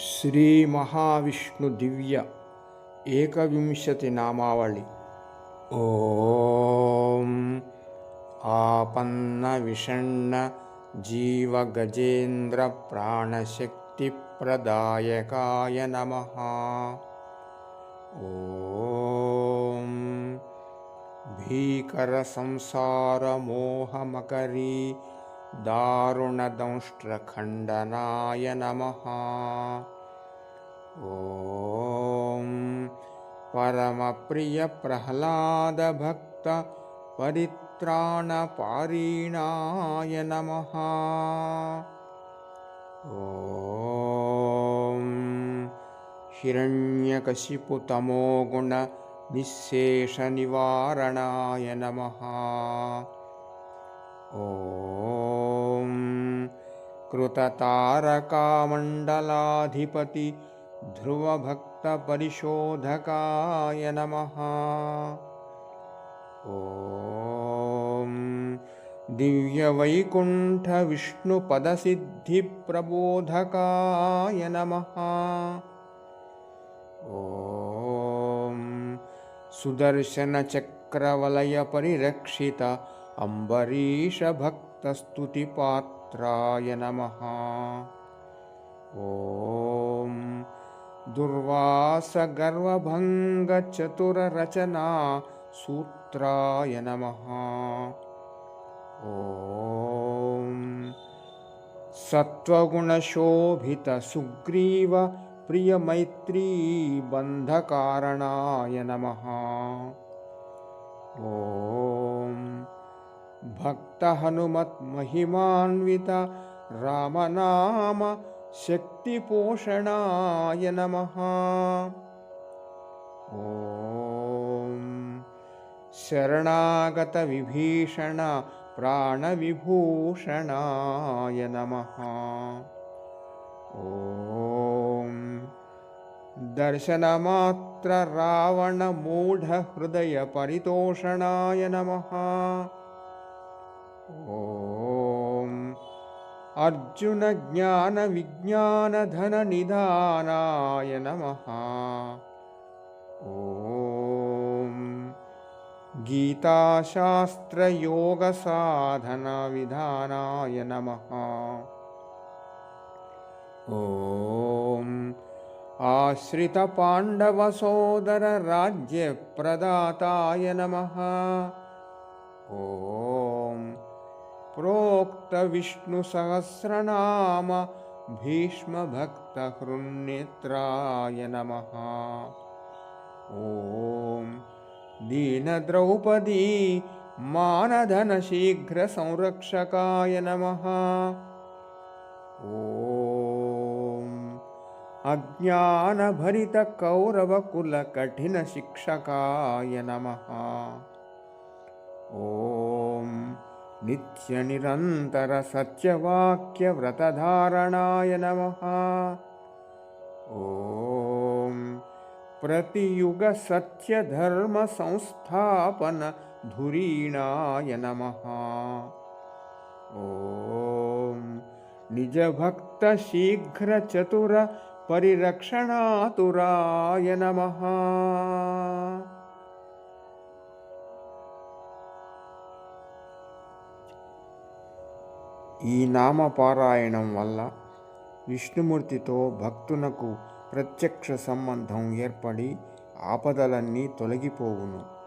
श्रीमहाविष्णुदिव्य एकविंशतिनामावळि ॐ आपन्नविषण्ण जीवगजेन्द्रप्राणशक्तिप्रदायकाय नमः। ॐ भीकरसंसारमोहमकरी दारुणदंष्ट्रखण्डनाय नमः ॐ परमप्रियप्रह्लादभक्तपरित्राणपारीणाय नमः। ॐ हिरण्यकशिपुतमोगुणनिःशेषनिवारणाय नमः। कृततारकामण्डलाधिपति ध्रुवभक्तपरिशोधकाय नमः। ॐ दिव्यवैकुण्ठविष्णुपदसिद्धिप्रबोधकाय नमः। ॐ सुदर्शनचक्रवलयपरिरक्षित अम्बरीषभक्तस्तुतिपात्राय नमः। ॐ दुर्वासगर्वभङ्गचतुररचना सूत्राय नमः। ॐ सत्त्वगुणशोभितसुग्रीव प्रियमैत्रीबन्धकारणाय नमः। ॐ भक्तहनुमत्महिमान्वित रामनाम शक्तिपोषणाय नमः। ॐ शरणागतविभीषण प्राणविभूषणाय नमः। ॐ दर्शनमात्ररावणमूढहृदयपरितोषणाय नमः ॐ अर्जुनज्ञानविज्ञानधननिधानाय नमः। ॐ गीताशास्त्रयोगसाधनविधानाय नमः। ॐ आश्रितपाण्डवसोदरराज्यप्रदाताय नमः। ॐ प्रोक्तविष्णुसहस्रनाम भीष्मभक्तहृन्नेत्राय नमः। ॐ दीनद्रौपदी मानधनशीघ्रसंरक्षकाय नमः। ॐ अज्ञानभरितकौरवकुलकठिनशिक्षकाय नमः नित्यनिरन्तरसत्यवाक्यव्रतधारणाय नमः। ॐ प्रतियुगसत्यधर्मसंस्थापनधुरीणाय नमः। ॐ निजभक्तशीघ्रचतुरपरिरक्षणातुराय नमः ఈ నామపారాయణం వల్ల విష్ణుమూర్తితో భక్తునకు ప్రత్యక్ష సంబంధం ఏర్పడి ఆపదలన్నీ తొలగిపోవును.